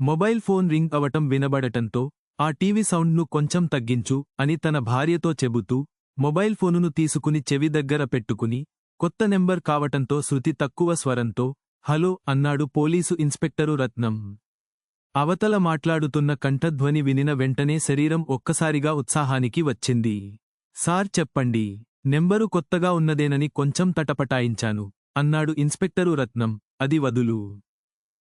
Mobile phone ring అవటం వినబడటంతో ఆ TV సౌండ్ను కొంచెం తగ్గించు అని తన భార్యతో చెబుతూ మొబైల్ ఫోనును తీసుకుని చెవి దగ్గర పెట్టుకుని కొత్త నెంబర్ కావటంతో శృతి తక్కువ స్వరంతో హలో అన్నాడు పోలీసు ఇన్స్పెక్టరు రత్నం. అవతల మాట్లాడుతున్న కంఠధ్వని వినిన వెంటనే శరీరం ఒక్కసారిగా ఉత్సాహానికి వచ్చింది. సార్ చెప్పండి. నెంబరు కొత్తగా ఉన్నదేనని కొంచెం తటపటాయించాను అన్నాడు ఇన్స్పెక్టరు రత్నం. అది వదులు.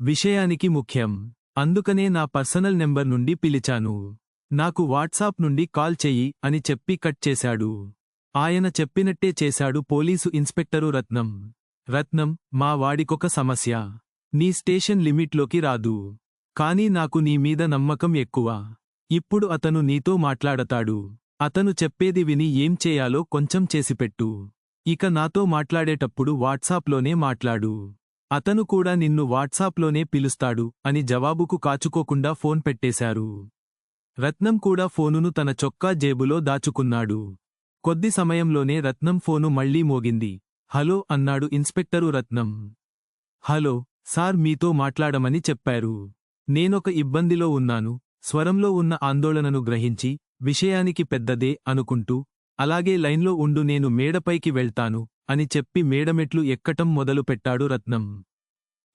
విషయానికి ముఖ్యం. అందుకనే నా పర్సనల్ నెంబర్ నుండి పిలిచాను. నాకు వాట్సాప్ నుండి కాల్ చెయ్యి అని చెప్పి కట్ చేశాడు. ఆయన చెప్పినట్టే చేశాడు పోలీసు ఇన్స్పెక్టరు రత్నం. రత్నం మా వాడికొక సమస్య. నీ స్టేషన్ లిమిట్లోకి రాదు. కానీ నాకు నీ మీద నమ్మకం ఎక్కువ. ఇప్పుడు అతను నీతో మాట్లాడతాడు. అతను చెప్పేది విని ఏం చేయాలో కొంచెం చేసిపెట్టు. ఇక నాతో మాట్లాడేటప్పుడు వాట్సాప్లోనే మాట్లాడు. అతను కూడా నిన్ను వాట్సాప్లోనే పిలుస్తాడు అని జవాబుకు కాచుకోకుండా ఫోన్ పెట్టేశారు. రత్నం కూడా ఫోనును తన చొక్కా జేబులో దాచుకున్నాడు. కొద్ది సమయంలోనే రత్నం ఫోను మళ్ళీ మోగింది. హలో అన్నాడు ఇన్స్పెక్టరు రత్నం. హలో సార్ మీతో మాట్లాడమని చెప్పారు. నేనొక ఇబ్బందిలో ఉన్నాను. స్వరంలో ఉన్న ఆందోళనను గ్రహించి విషయానికి పెద్దదే అనుకుంటూ అలాగే లైన్లో ఉండు నేను మేడపైకి వెళ్తాను. అని చెప్పి మేడమెట్లు ఎక్కటం మొదలుపెట్టాడు రత్నం.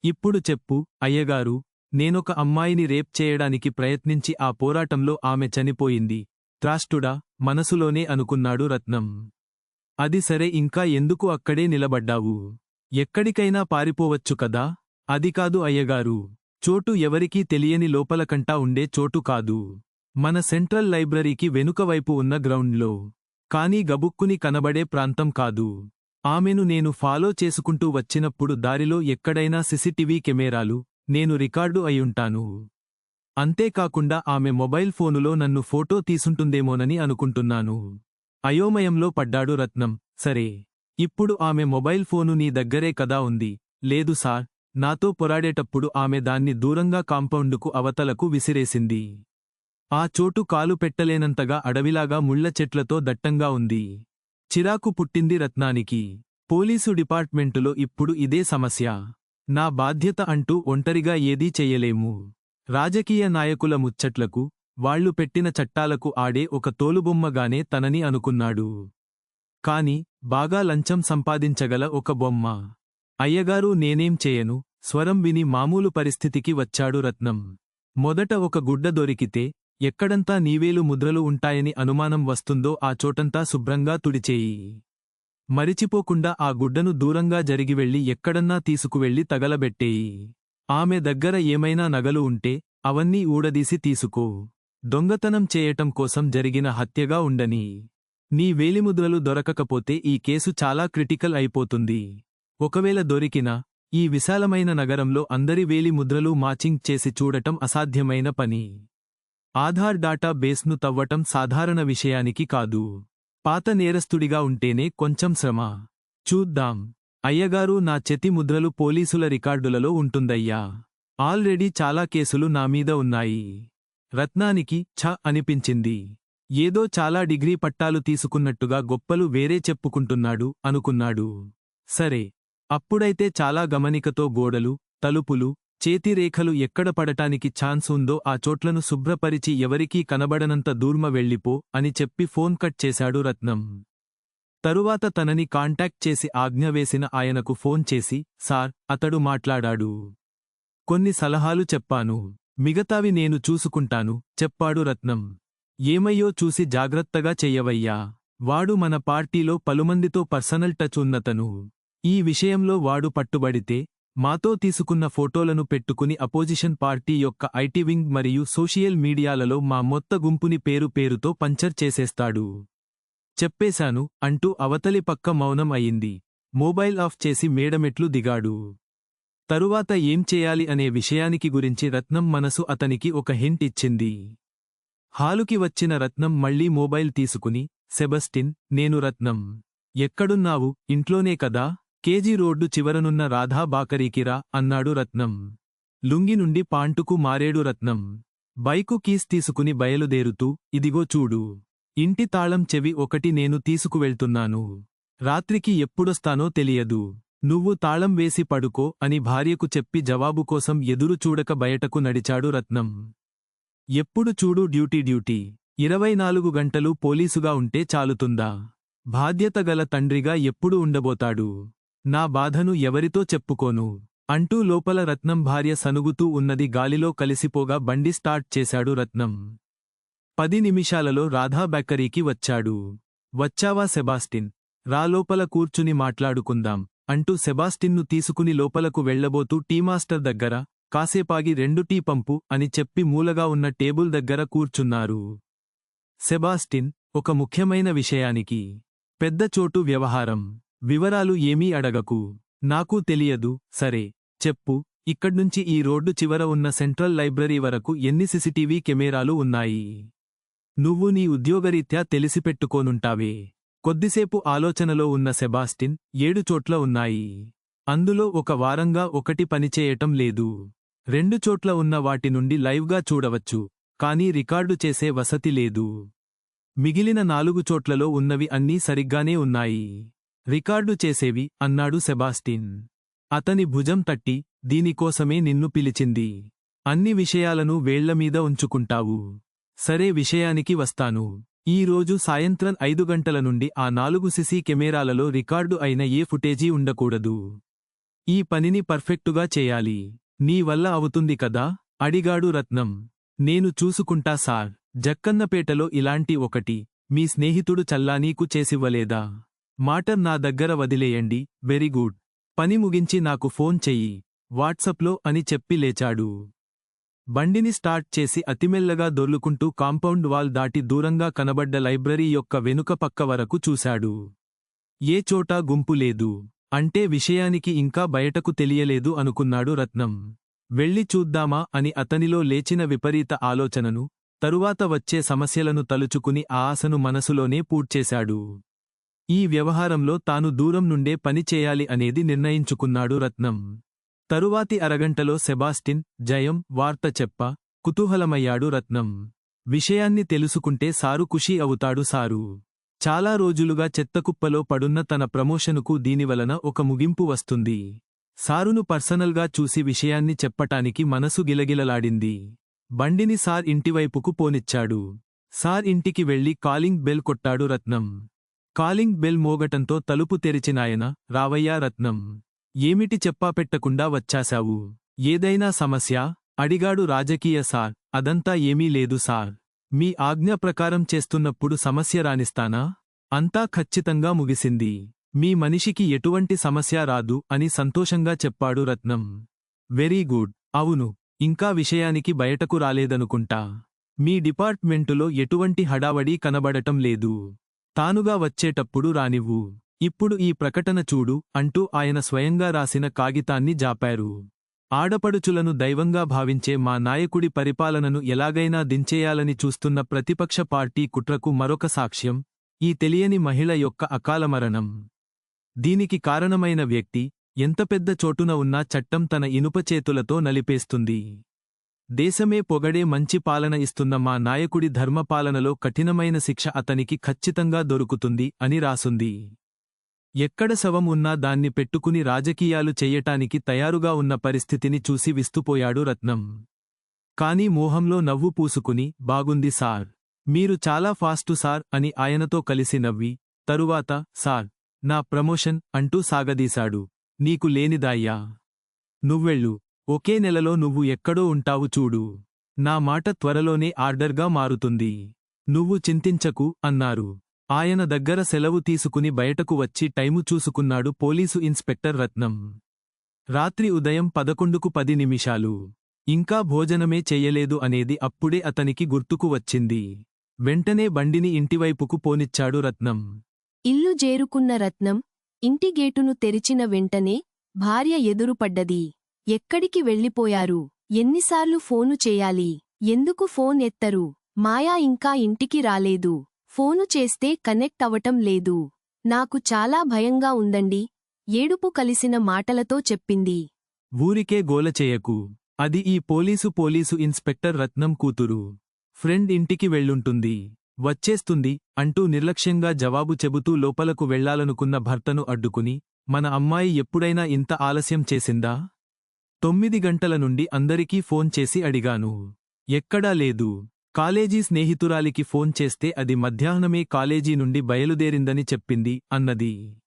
ఇప్పుడు చెప్పు అయ్యగారు నేనొక అమ్మాయిని రేప్ చేయడానికి ప్రయత్నించి ఆ పోరాటంలో ఆమె చనిపోయింది. త్రాష్టుడా మనసులోనే అనుకున్నాడు రత్నం. అది సరే ఇంకా ఎందుకు అక్కడే నిలబడ్డావు? ఎక్కడికైనా పారిపోవచ్చు కదా? అది కాదు అయ్యగారు. చోటు ఎవరికీ తెలియని లోపలకంటా ఉండే చోటు కాదు. మన సెంట్రల్ లైబ్రరీకి వెనుకవైపు ఉన్న గ్రౌండ్లో. కానీ గబుక్కుని కనబడే ప్రాంతం కాదు. ఆమెను నేను ఫాలో చేసుకుంటూ వచ్చినప్పుడు దారిలో ఎక్కడైనా సిసిటివీ కెమెరాలు నేను రికార్డు అయ్యుంటాను. అంతేకాకుండా ఆమె మొబైల్ ఫోనులో నన్ను ఫోటో తీసుంటుందేమోనని అనుకుంటున్నాను. అయోమయంలో పడ్డాడు రత్నం. సరే. ఇప్పుడు ఆమె మొబైల్ ఫోను నీ దగ్గరే కదా ఉంది. లేదు సార్. నాతో పొరాడేటప్పుడు ఆమె దాన్ని దూరంగా కాంపౌండుకు అవతలకు విసిరేసింది. ఆ చోటు కాలు పెట్టలేనంతగా అడవిలాగా ముళ్ళ చెట్లతో దట్టంగా ఉంది. చిరాకు పుట్టింది రత్నానికి. పోలీసు డిపార్ట్మెంటులో ఇప్పుడు ఇదే సమస్య. నా బాధ్యత అంటూ ఒంటరిగా ఏదీ చెయ్యలేము రాజకీయ నాయకుల ముచ్చట్లకు వాళ్ళు పెట్టిన చట్టాలకు ఆడే ఒక తోలుబొమ్మగానే తనని అనుకున్నాడు. కాని బాగా లంచం సంపాదించగల ఒక బొమ్మ. అయ్యగారు నేనేం చేయను స్వరం విని మామూలు పరిస్థితికి వచ్చాడు రత్నం. మొదట ఒక గుడ్డ దొరికితే ఎక్కడంతా నీవేలు ముద్రలు ఉంటాయని అనుమానం వస్తుందో ఆ చోటంతా శుభ్రంగా తుడిచేయి. మరిచిపోకుండా ఆ గుడ్డను దూరంగా జరిగివెళ్ళి ఎక్కడన్నా తీసుకువెళ్ళి తగలబెట్టేయి. ఆమె దగ్గర ఏమైనా నగలు ఉంటే అవన్నీ ఊడదీసి తీసుకో. దొంగతనం చేయటం కోసం జరిగిన హత్యగా ఉండని. నీ వేలిముద్రలు దొరకకపోతే ఈ కేసు చాలా క్రిటికల్ అయిపోతుంది. ఒకవేళ దొరికినా ఈ విశాలమైన నగరంలో అందరి వేలి ముద్రలు మాచింగ్ చేసి చూడటం అసాధ్యమైన పని. ఆధార్ డాటా బేస్ను తవ్వటం సాధారణ విషయానికి కాదు. పాత నేరస్తుడిగా ఉంటేనే కొంచెం శ్రమ. చూద్దాం. అయ్యగారు నా చెతి ముద్రలు పోలీసుల రికార్డులలో ఉంటుందయ్యా. ఆల్రెడీ చాలా కేసులు నామీద ఉన్నాయి. రత్నానికి ఛ అనిపించింది. ఏదో చాలా డిగ్రీ పట్టాలు తీసుకున్నట్టుగా గొప్పలు వేరే చెప్పుకుంటున్నాడు అనుకున్నాడు. సరే. అప్పుడైతే చాలా గమనికతో గోడలు తలుపులు చేతిరేఖలు ఎక్కడ పడటానికి ఛాన్స్ ఉందో ఆ చోట్లను శుభ్రపరిచి ఎవరికీ కనబడనంత దూర్మ వెళ్ళిపో అని చెప్పి ఫోన్ కట్ చేశాడు రత్నం. తరువాత తనని కాంటాక్ట్ చేసి ఆజ్ఞ వేసిన ఆయనకు ఫోన్ చేసి సార్ అతడు మాట్లాడాడు. కొన్ని సలహాలు చెప్పాను. మిగతావి నేను చూసుకుంటాను చెప్పాడు రత్నం. ఏమయ్యో చూసి జాగ్రత్తగా చెయ్యవయ్యా వాడు మన పార్టీలో పలుమందితో పర్సనల్ టచ్ ఉన్నతను. ఈ విషయంలో వాడు పట్టుబడితే మాతో తీసుకున్న ఫోటోలను పెట్టుకుని అపోజిషన్ పార్టీ యొక్క ఐటీ వింగ్ మరియు సోషియల్ మీడియాలలో మా మొత్త గుంపుని పేరు పేరుతో పంచర్ చేసేస్తాడు. చెప్పేశాను అంటూ అవతలి పక్క మౌనం అయింది. మొబైల్ ఆఫ్ చేసి మేడమెట్లు దిగాడు. తరువాత ఏం చేయాలి అనే విషయానికి గురించి రత్నం మనసు అతనికి ఒక హింట్ ఇచ్చింది. హాలుకి వచ్చిన రత్నం మళ్ళీ మొబైల్ తీసుకుని సెబస్టిన్ నేను రత్నం. ఎక్కడున్నావు? ఇంట్లోనే కదా? కేజీ రోడ్డు చివరనున్న రాధా బాకరీకిరా అన్నాడు రత్నం. లుంగి నుండి పాంటుకు మారేడు రత్నం. బైకు కీస్ తీసుకుని బయలుదేరుతూ ఇదిగో చూడు. ఇంటి తాళం చెవి ఒకటి నేను తీసుకువెళ్తున్నాను. రాత్రికి ఎప్పుడొస్తానో తెలియదు. నువ్వు తాళం వేసి పడుకో అని భార్యకు చెప్పి జవాబు కోసం ఎదురు చూడక బయటకు నడిచాడు రత్నం. ఎప్పుడు చూడు డ్యూటీ డ్యూటీ. ఇరవై నాలుగు గంటలు పోలీసుగా ఉంటే చాలుతుందా? బాధ్యత గల తండ్రిగా ఎప్పుడు ఉండబోతాడు? నా బాధను ఎవరితో చెప్పుకోను? అంటూ లోపల రత్నం భార్య సనుగుతూ ఉన్నది గాలిలో కలిసిపోగా బండి స్టార్ట్ చేశాడు రత్నం. పది నిమిషాలలో రాధా బేకరీకి వచ్చాడు. వచ్చావా సెబాస్టిన్? రా లోపల కూర్చుని మాట్లాడుకుందాం అంటూ సెబాస్టిన్ను తీసుకుని లోపలకు వెళ్ళబోతూ టీమాస్టర్ దగ్గర కాసేపాగి రెండు టీ పంపు అని చెప్పి మూలగా ఉన్న టేబుల్ దగ్గర కూర్చున్నారు. సెబాస్టిన్ ఒక ముఖ్యమైన విషయానికి. పెద్ద చోటు వ్యవహారం. వివరాలు ఏమీ అడగకు. నాకు తెలియదు. సరే. చెప్పు. ఇక్కడ్నుంచి ఈ రోడ్డు చివర ఉన్న సెంట్రల్ లైబ్రరీ వరకు ఎన్ని సిసిటీవీ కెమెరాలు ఉన్నాయి? నువ్వు నీ ఉద్యోగరీత్యా తెలిసిపెట్టుకోనుంటావే. కొద్దిసేపు ఆలోచనలో ఉన్న సెబాస్టిన్ ఏడు చోట్ల ఉన్నాయి. అందులో ఒక వారంగా ఒకటి పనిచేయటం లేదు. రెండు చోట్ల ఉన్న వాటి నుండి లైవ్గా చూడవచ్చు. కానీ రికార్డు చేసే వసతి లేదు. మిగిలిన నాలుగు చోట్లలో ఉన్నవి అన్నీ సరిగ్గానే ఉన్నాయి. రికార్డు చేసేవి అన్నాడు సెబాస్టిన్. అతని భుజం తట్టి దీనికోసమే నిన్ను పిలిచింది. అన్ని విషయాలను వేళ్ళమీద ఉంచుకుంటావు. సరే విషయానికి వస్తాను. ఈ రోజు సాయంత్రం ఐదు గంటల నుండి ఆ నాలుగు సిసి కెమెరాలలో రికార్డు అయిన ఏ ఫుటేజీ ఉండకూడదు. ఈ పనిని పర్ఫెక్టుగా చేయాలి. నీ వల్ల అవుతుంది కదా? అడిగాడు రత్నం. నేను చూసుకుంటా సార్. జక్కన్నపేటలో ఇలాంటి ఒకటి. మీ స్నేహితుడు చల్లానీకు చేసివ్వలేదా? మాటర్ నా దగ్గర వదిలేయండి. Very good. పని ముగించి నాకు ఫోన్ చెయ్యి. వాట్సప్లో అని చెప్పి లేచాడు. బండిని స్టార్ట్ చేసి అతిమెల్లగా దొర్లుకుంటూ కాంపౌండ్ వాల్ దాటి దూరంగా కనబడ్డ లైబ్రరీ యొక్క వెనుక పక్క వరకు చూశాడు. ఏ చోటా గుంపు లేదు. అంటే విషయానికి ఇంకా బయటకు తెలియలేదు అనుకున్నాడు రత్నం. వెళ్ళి చూద్దామా అని అతనిలో లేచిన విపరీత ఆలోచనను తరువాత వచ్చే సమస్యలను తలుచుకుని ఆ ఆశను మనసులోనే పూడ్చేశాడు. ఈ వ్యవహారంలో తాను దూరం నుండే పనిచేయాలి అనేది నిర్ణయించుకున్నాడు రత్నం. తరువాతి అరగంటలో సెబాస్టిన్ జయం వార్త చెప్ప కుతూహలమయ్యాడు రత్నం. విషయాన్ని తెలుసుకుంటే సారు ఖుషీ అవుతాడు సారు. చాలా రోజులుగా చెత్తకుప్పలో పడున్న తన ప్రమోషనుకు దీనివలన ఒక ముగింపు వస్తుంది. సారును పర్సనల్గా చూసి విషయాన్ని చెప్పటానికి మనసు గిలగిలలాడింది. బండిని సార్ ఇంటివైపుకు పోనిచ్చాడు. సార్ ఇంటికి వెళ్ళి కాలింగ్ బెల్ కొట్టాడు రత్నం. కాలింగ్ బెల్ మోగటంతో తలుపు తెరిచినాయన రావయ్యా రత్నం ఏమిటి చెప్పాపెట్టకుండా వచ్చాశావు? ఏదైనా సమస్య? అడిగాడు రాజకీయ సార్ అదంతా ఏమీ లేదు సార్. మీ ఆజ్ఞ ప్రకారం చేస్తున్నప్పుడు సమస్య రానిస్తానా? అంతా ఖచ్చితంగా ముగిసింది. మీ మనిషికి ఎటువంటి సమస్య రాదు అని సంతోషంగా చెప్పాడు రత్నం. Very good. అవును. ఇంకా విషయానికి బయటకు రాలేదనుకుంటా. మీ డిపార్ట్మెంటులో ఎటువంటి హడావడి కనబడటం లేదు. తానుగా వచ్చేటప్పుడు రానివ్వు. ఇప్పుడు ఈ ప్రకటన చూడు అంటూ ఆయన స్వయంగా రాసిన కాగితాన్ని జాపారు. ఆడపడుచులను దైవంగా భావించే మా నాయకుడి పరిపాలనను ఎలాగైనా దించేయాలని చూస్తున్న ప్రతిపక్ష పార్టీ కుట్రకు మరొక సాక్ష్యం ఈ తెలియని మహిళ యొక్క అకాల మరణం. దీనికి కారణమైన వ్యక్తి ఎంత పెద్ద చోటున ఉన్నా చట్టం తన ఇనుప చేతులతో నలిపేస్తుంది. దేశమే పొగడే మంచి పాలన ఇస్తున్న మా నాయకుడి ధర్మపాలనలో కఠినమైన శిక్ష అతనికి ఖచ్చితంగా దొరుకుతుంది అని రాసుంది. ఎక్కడ శవం ఉన్నా దాన్ని పెట్టుకుని రాజకీయాలు చెయ్యటానికి తయారుగా ఉన్న పరిస్థితిని చూసి విస్తుపోయాడు రత్నం. కాని మోహంలో నవ్వు పూసుకుని బాగుంది సార్. మీరు చాలా ఫాస్టు సార్ అని ఆయనతో కలిసి నవ్వి తరువాత సార్. నా ప్రమోషన్ అంటూ సాగదీశాడు. నీకు లేనిదాయ్యా. నువ్వెళ్ళు. ఒకే నెలలో నువ్వు ఎక్కడో ఉంటావు చూడు. నా మాట త్వరలోనే ఆర్డర్గా మారుతుంది. నువ్వు చింతించకు అన్నారు. ఆయన దగ్గర సెలవు తీసుకుని బయటకు వచ్చి టైము చూసుకున్నాడు పోలీసు ఇన్స్పెక్టర్ రత్నం. రాత్రి ఉదయం పదకొండుకు పది నిమిషాలు. ఇంకా భోజనమే చెయ్యలేదు అనేది అప్పుడే అతనికి గుర్తుకు వచ్చింది. వెంటనే బండిని ఇంటివైపుకు పోనిచ్చాడు రత్నం. ఇల్లు జేరుకున్న రత్నం ఇంటి గేటును తెరిచిన వెంటనే భార్య ఎదురుపడ్డది. ఎక్కడికి వెళ్ళిపోయారు? ఎన్నిసార్లు ఫోను చేయాలి? ఎందుకు ఫోన్ ఎత్తరు? మాయా ఇంకా ఇంటికి రాలేదు. ఫోను చేస్తే కనెక్ట్ అవటం లేదు. నాకు చాలా భయంగా ఉందండి. ఏడుపు కలిసిన మాటలతో చెప్పింది. ఊరికే గోల చేయకు. అది ఈ పోలీసు పోలీసు ఇన్స్పెక్టర్ రత్నం కూతురు. ఫ్రెండ్ ఇంటికి వెళ్ళుంటుంది. వచ్చేస్తుంది అంటూ నిర్లక్ష్యంగా జవాబు చెబుతూ లోపలకు వెళ్ళాలనుకున్న భర్తను అడ్డుకుని మన అమ్మాయి ఎప్పుడైనా ఇంత ఆలస్యం చేసిందా? తొమ్మిది గంటల నుండి అందరికీ ఫోన్ చేసి అడిగాను. ఎక్కడా లేదు. కాలేజీ స్నేహితురాలికి ఫోన్ చేస్తే అది మధ్యాహ్నమే కాలేజీ నుండి బయలుదేరిందని చెప్పింది అన్నది.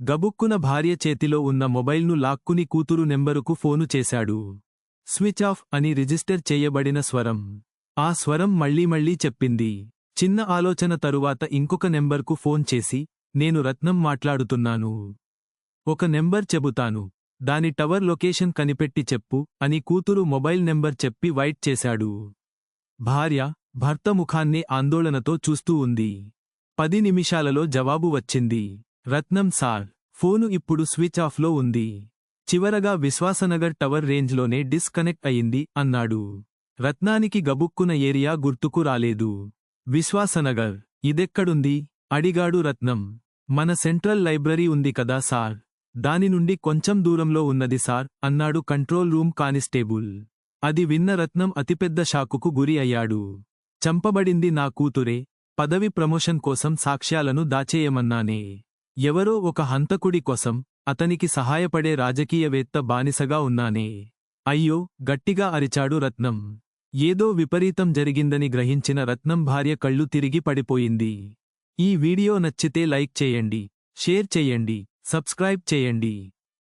గబుక్కున భార్య చేతిలో ఉన్న మొబైల్ను లాక్కుని కూతురు నెంబరుకు ఫోను చేశాడు. స్విచ్ ఆఫ్ అని రిజిస్టర్ చేయబడిన స్వరం. ఆ స్వరం మళ్ళీ మళ్ళీ చెప్పింది. చిన్న ఆలోచన తరువాత ఇంకొక నెంబర్కు ఫోన్ చేసి నేను రత్నం మాట్లాడుతున్నాను. ఒక నెంబర్ చెబుతాను. దాని టవర్ లొకేషన్ కనిపెట్టి చెప్పు అని కూతురు మొబైల్ నెంబర్ చెప్పి వైట్ చేశాడు. భార్య భర్త ముఖాన్నే ఆందోళనతో చూస్తూ ఉంది. పది నిమిషాలలో జవాబు వచ్చింది. రత్నం సార్ ఫోను ఇప్పుడు స్విచ్ ఆఫ్లో ఉంది. చివరగా విశ్వాసనగర్ టవర్ రేంజ్లోనే డిస్కనెక్ట్ అయింది అన్నాడు. రత్నానికి గబుక్కున ఏరియా గుర్తుకు రాలేదు. విశ్వాసనగర్ ఇదెక్కడుంది? అడిగాడు రత్నం. మన సెంట్రల్ లైబ్రరీ ఉంది కదా సార్? దాని నుండి కొంచెం దూరంలో ఉన్నది సార్ అన్నాడు కంట్రోల్ రూమ్ కానిస్టేబుల్. అది విన్న రత్నం అతిపెద్ద షాకుకు గురి అయ్యాడు. చంపబడింది నా కూతురే పదవి ప్రమోషన్ కోసం సాక్ష్యాలను దాచేయమన్నానే. ఎవరో ఒక హంతకుడి కోసం అతనికి సహాయపడే రాజకీయవేత్త బానిసగా ఉన్నానే. అయ్యో గట్టిగా అరిచాడు రత్నం. ఏదో విపరీతం జరిగిందని గ్రహించిన రత్నం భార్య కళ్ళు తిరిగి పడిపోయింది. ఈ వీడియో నచ్చితే లైక్ చేయండి షేర్ చేయండి సబ్స్క్రైబ్ చేయండి.